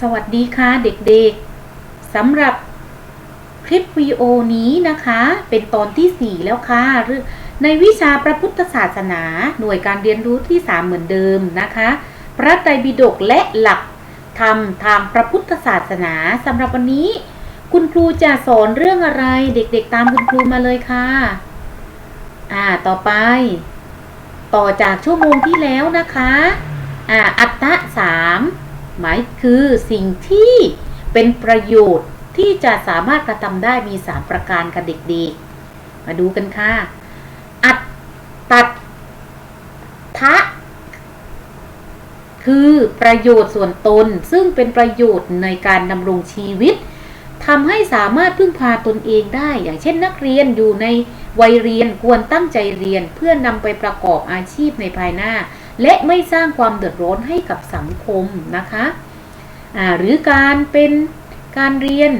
สวัสดีค่ะเด็กๆสำหรับคลิปวิดีโอนี้นะคะ เป็นตอนที่ 4 แล้วค่ะเรื่องในวิชาพระพุทธศาสนา หน่วยการเรียนรู้ที่ 3 เหมือนเดิมนะคะ พระไตรปิฎกและหลักธรรมทางพระพุทธศาสนาสำหรับวันนี้ คุณครูจะสอนเรื่องอะไร เด็กๆ ตามคุณครูมาเลยค่ะอ่าต่อไป ต่อจากชั่วโมงที่แล้วนะคะอ่าอัตตะสาม หมายคือสิ่งที่เป็นประโยชน์ที่จะสามารถกระทำได้มีสามประการกับเด็กๆ มาดูกันค่ะ อัตตัดทะคือประโยชน์ส่วนตนซึ่งเป็นประโยชน์ในการดำรงชีวิตทำให้สามารถพึ่งพาตนเองได้ อย่างเช่นนักเรียนอยู่ในวัยเรียนควรตั้งใจเรียนเพื่อนำไปประกอบอาชีพในภายหน้า และไม่สร้างความเดือดร้อนให้กับสังคมนะคะหรือการเป็นการเรียน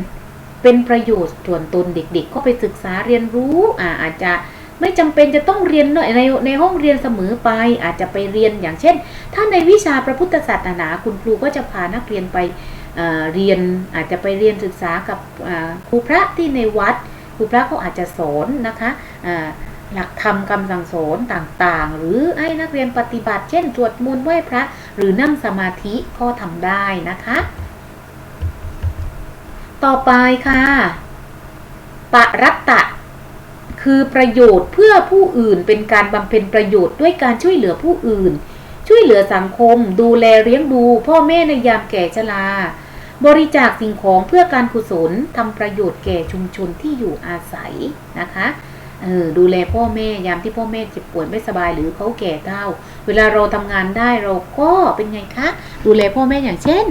เป็นประโยชน์ส่วนตนเด็กๆ ก็ไปศึกษาเรียนรู้อาอาจจะไม่จำเป็นจะต้องเรียนในในห้องเรียนเสมอไป อาจจะไปเรียนอย่างเช่น ถ้าในวิชาพระพุทธศาสนาคุณครูก็จะพานักเรียนไปเเรียนอาจจะไปเรียนศึกษากับครูพระที่ในวัด ครูพระก็อาจจะสอนนะคะ หลักธรรมคำสั่งสอนต่างๆ หรือให้นักเรียนปฏิบัติ เช่นสวดมนต์ไหว้พระ หรือนั่งสมาธิก็ทำได้นะคะ ต่อไปค่ะปรัตตะ คือประโยชน์เพื่อผู้อื่นเป็นการบำเพ็ญประโยชน์ด้วยการช่วยเหลือผู้อื่น ช่วยเหลือสังคม ดูแลเลี้ยงดู พ่อแม่ในยามแก่ชรา บริจาคสิ่งของเพื่อการกุศลทำประโยชน์แก่ชุมชนที่อยู่อาศัยนะคะ เออดูแลพ่อแม่ยามที่พ่อแม่เจ็บป่วยไม่สบายหรือเขาแก่เฒ่า เวลาเราทำงานได้เราก็เป็นไงคะ ดูแลพ่อแม่อย่างเช่น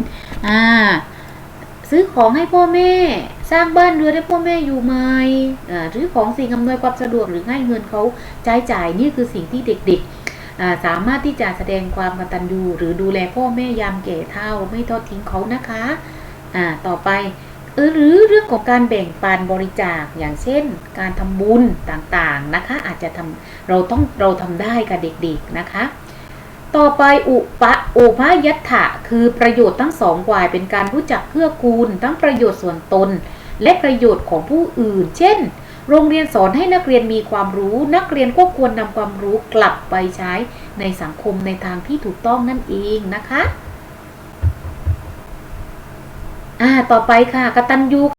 อ่าซื้อของให้พ่อแม่ สร้างบ้านเรือนให้พ่อแม่อยู่ไหมอ่าหรือของสิ่งอำนวยความสะดวกหรือให้เงินเขาใช้จ่ายนี่คือสิ่งที่เด็กๆสามารถที่จะแสดงความกตัญญูหรือดูแลพ่อแม่ยามแก่เฒ่าไม่ทอดทิ้งเขานะคะ อ่าต่อไป หรือเรื่องของการแบ่งปันบริจาคอย่างเช่น การทำบุญต่างๆนะคะ อาจจะทำเราต้องเราทำได้กับเด็กๆนะคะ ต่อไปอุปะอุพยัตถะคือประโยชน์ทั้งสองฝ่ายเป็นการรู้จักเกื้อกูล ทั้งประโยชน์ส่วนตน และประโยชน์ของผู้อื่น เช่น โรงเรียนสอนให้นักเรียนมีความรู้ นักเรียนก็ควรนำความรู้กลับไปใช้ในสังคมในทางที่ถูกต้องนั่นเองนะคะ อ่าต่อไปค่ะกตัญญู